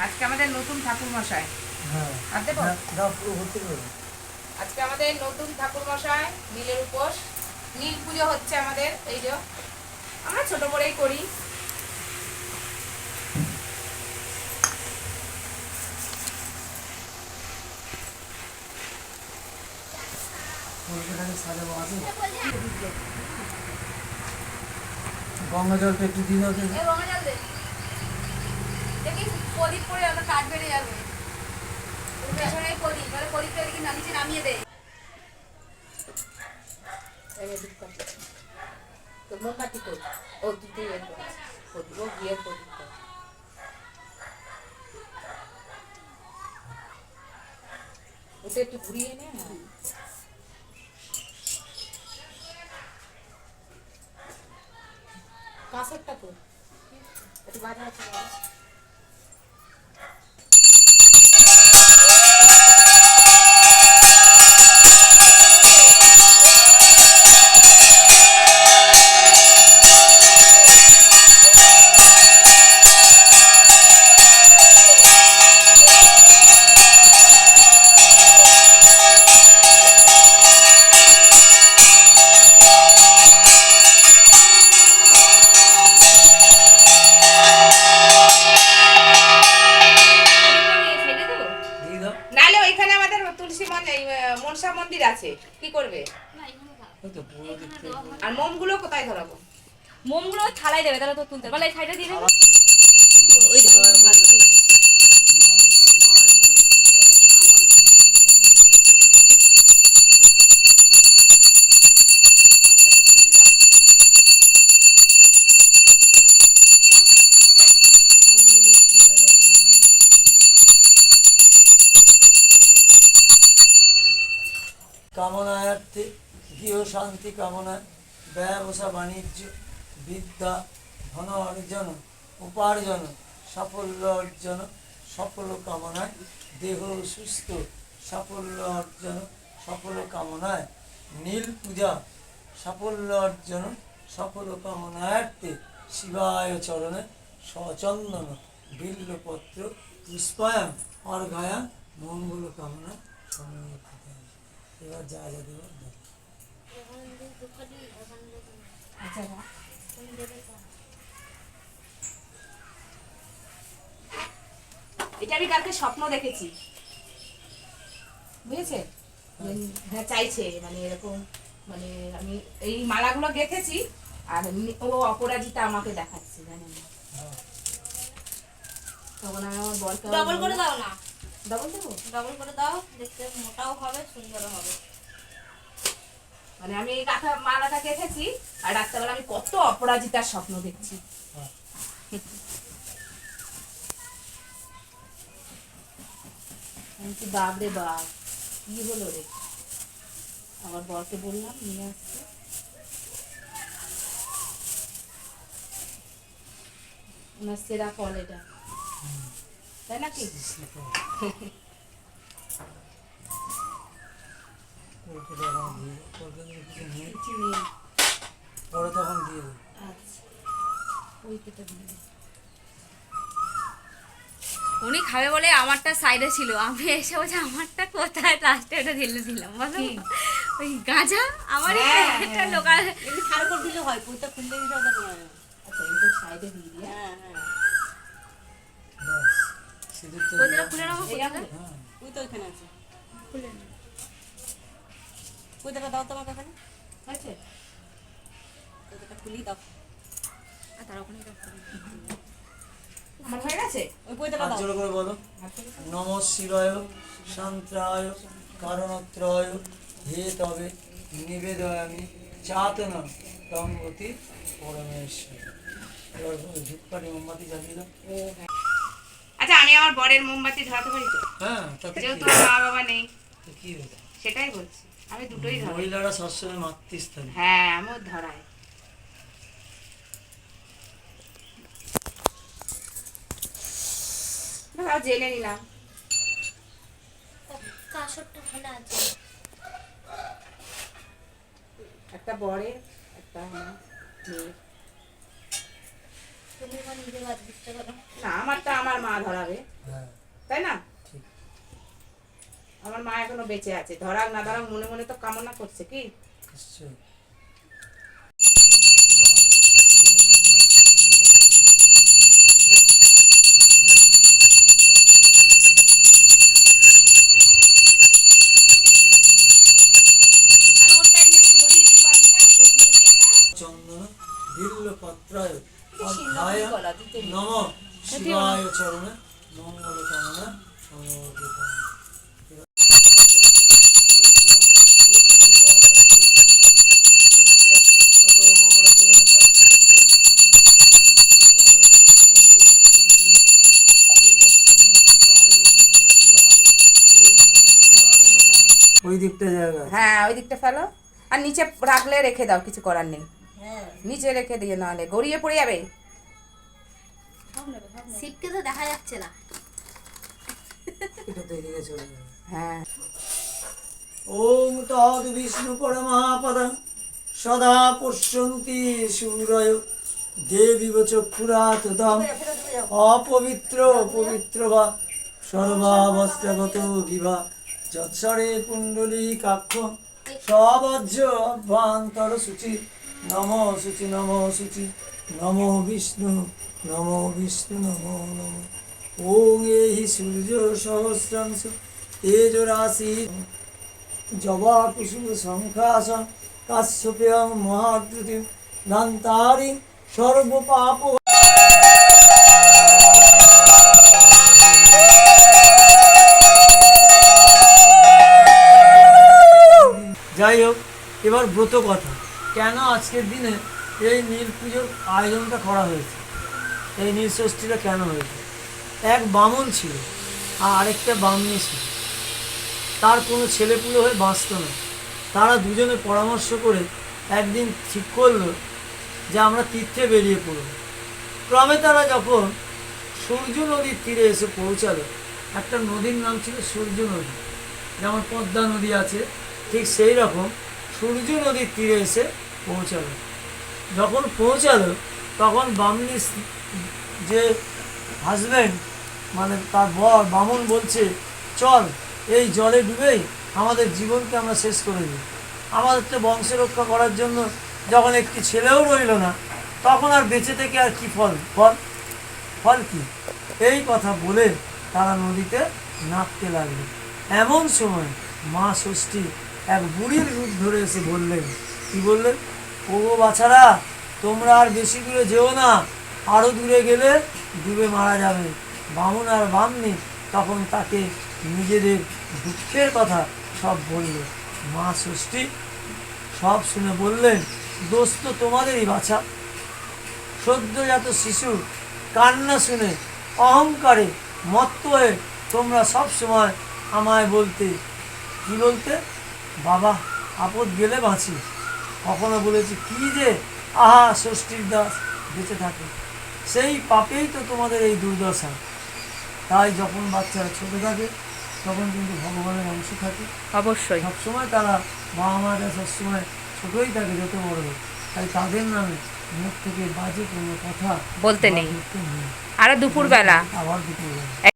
আজকে আমাদের নতুন ঠাকুর মশাই হ্যাঁ? হ্যাঁ। আজকে আমাদের নতুন ঠাকুর মশাই নীলের উপোস। নীল পুজো হচ্ছে আমাদের এই যে আমরা ছোট করেই করি। গঙ্গা জলটা একটু দিন এ রঙে জল প্রদীপ পড়ে ওটা কাঠ বেড়ে যাবে। প্রদীপ তাহলে প্রদীপটা এদিকে নিচে নামিয়ে দে এবার তো। মোমবাতি ও দুটো ইয়ে। ওটা একটু ঘুরিয়ে নে না? কাঁসারটা কই একটু বাজা আছে আর মোমগুলো কোথায় ধরাবো? মোমগুলো থালায় দেবে তাহলে তো তুলতে পারলে এই সাইডে দিয়ে দেবে ওই শান্তি কামনায় ব্যবসা, বাণিজ্য, বিদ্যা, ধন অর্জন, উপার্জন, সাফল্য অর্জন, সফল কামনায়, দেহ সুস্থ, সাফল্য অর্জন, সফল কামনায়, নীল পূজা, সাফল্য অর্জন, সফল কামনায়ার্থে শিবায় চরণে, সচন্দন, বিল্লপত্র পুষ্পায়াম অর্ঘায়াম মঙ্গল কামনা, সমর্পিত এবার যা যা দেবো। এটা আমি কালকে স্বপ্ন দেখেছি। বুঝেছে? হ্যাঁ চাইছে মানে এরকম মানে আমি এই মালাগুলো গেঁথেছি আর ও অপরাজিতা আমাকে দেখাচ্ছে জানেন। তখন আমি আমার বরকে ডবল করে দাও না। ডবল দেবো? ডবল করে দাও দেখতে মোটাও হবে সুন্দরও হবে। মানে আমি এই কাঁথা মালাটা গেঁথেছি আর রাত্রেবেলা আমি কত অপরাজিতার স্বপ্ন দেখছি। আমি বাপ রে বাপ, কি হলো রে? আমার বরকে বললাম, নিয়ে আসতে ওনার সেরা ফল এটা। তাই নাকি কলকাতা এখন দিয়ে দেবো। কলকাতার কিছু নেই কিছু নেই পরে তখন দিয়ে দেবো। উনি খাবে বলে আমারটা সাইডে ছিল। আমি এসে বলছি আমারটা কোথায়? লাস্টে ওটা ঢেলে দিলাম। বলো। ওই গাঁজা? আমার হ্যাঁ, একটা হ্যাঁ। লোকাল। এমনি ছাড় করে দিলে হয় পুরোটা খুললে দিতে আচ্ছা এটা সাইডে দিয়ে দিয়ে হ্যাঁ ব্যাস সিঁদুর তো কোথাটা দিলাম। খুলে নেব এই কোথাটা আছে? ওই তো ওইখানে আছে। খুলে নেব। পুজোটা দাও তোমাকে ওখানে। হয়েছে? খুলি দাও। আর তার ওখানে। আমার হয়ে গেছে? ওই দাও। করে বলো। নম শিবায় শান্ত্রায় কারণত্রয়। হে তবে নিবেদয়ামি চাতন তঙ্গতি পরমেশ্বর। এবার ধূপকাঠি মোমবাতি জ্বালিয়ে দাও। ও হ্যাঁ। আচ্ছা আমি আমার বরের মোমবাতি ধরাতে পারি তো? হ্যাঁ যেহেতু আমার মা বাবা নেই। তো কি হয়েছে সেটাই বলছি। আমি দুটোই ধরাই। মহিলারা সবসময় মাতৃস্থানে। হ্যাঁ আমিও ধরাই। জেনে নিলাম। কাসরটা ভালো আছে। একটা বরের একটা মেয়ের। না আমারটা আমার মা ধরাবে। হ্যাঁ। তাই না? আমার মা এখনও বেঁচে আছে। ধরাক না ধরাক মনে মনে তো কামনা করছে কি? চন্দন অধ্যায়। নম শিবায় চরণে মঙ্গল কামনা ওই দিকটা জায়গা হ্যাঁ ওই দিকটা ফেলো। আর নিচে রাখলে রেখে দাও কিছু করার নেই। হ্যাঁ। নিচে রেখে দিয়ে নাহলে গড়িয়ে পড়ে যাবে। শিবকে তো দেখা যাচ্ছে না। এটা তো এদিকে চলে যাবে। হ্যাঁ। ওম তদ বিষ্ণু পরমাপদ সদা পশ্যন্তি সূরয় দেবীব চক্ষুরাতদম অপবিত্র পবিত্র বা সর্বাবস্থাগত বিভা। যৎসরে কুণ্ডলী কাক্ষ, সবজ্জ অভ্যন্তর সূচি। নম সূচি নম সূচি, নম বিষ্ণু নম বিষ্ণু, নম নম। ওং এই সূর্য সহস্রাংশ তেজ রাশি জবা কুসুম সংখ্যাস, কাশ্যপেয়ং মহাদ্যুতি দান্তারি সর্বপাপ যাই হোক, এবার ব্রত কথা। কেন আজকের দিনে এই নীল পুজোর আয়োজনটা করা হয়েছে? এই নীল ষষ্ঠীটা কেন হয়েছে? এক বামন ছিল, আর আরেকটা বামনি ছিল। তার কোনো ছেলেপুলে হয়ে বাঁচত না। তারা দুজনে পরামর্শ করে একদিন ঠিক করল যে আমরা তীর্থে বেরিয়ে পড়ব। ক্রমে তারা যখন সূর্য নদীর তীরে এসে পৌঁছালো, একটা নদীর নাম ছিল সূর্য নদী। যেমন পদ্মা নদী আছে ঠিক সেই রকম সূর্য নদীর তীরে এসে পৌঁছালো। যখন পৌঁছালো, তখন বামনি যে হাজব্যান্ড মানে তার বর, বামন বলছে, চল, এই জলে ডুবেই আমাদের জীবনকে আমরা শেষ করে দিই। আমাদের তো বংশ রক্ষা করার জন্য যখন একটি ছেলেও রইল না, তখন আর বেঁচে থেকে আর কি ফল? ফল? ফল কি? এই কথা বলে তারা নদীতে নামতে লাগল। এমন সময় মা ষষ্ঠী এক বুড়ির রূপ ধরে এসে বললেন, কি বললেন? ও বাছারা, তোমরা আর বেশি দূরে যেও না। আরও দূরে গেলে ডুবে মারা যাবে। বামুন আর বামনি তখন তাকে নিজেদের দুঃখের কথা সব বলল। মা ষষ্ঠী সব শুনে বললেন, দোষ তো তোমাদেরই বাছা। সদ্যজাত শিশু কান্না শুনে, অহংকারে মত্ত হয়ে তোমরা সব সময় আমায় বলতে, কি বলতে? বাবা আপদ গেলে বাঁচি। কখনো বলেছি কি যে? আহা ষষ্ঠীর দাস বেঁচে থাকে। সেই পাপেই তো তোমাদের এই দুর্দশা। তাই যখন বাচ্চারা ছোট থাকে তখন কিন্তু ভগবানের অংশ থাকে। অবশ্যই। সবসময় তারা বাবা মারা সবসময় ছোটই থাকে যত বড় তাই তাদের নামে মুখ থেকে বাজে কোনো কথা বলতে নেই। বলতে নেই। আর দুপুরবেলা। আবার দুপুরবেলা।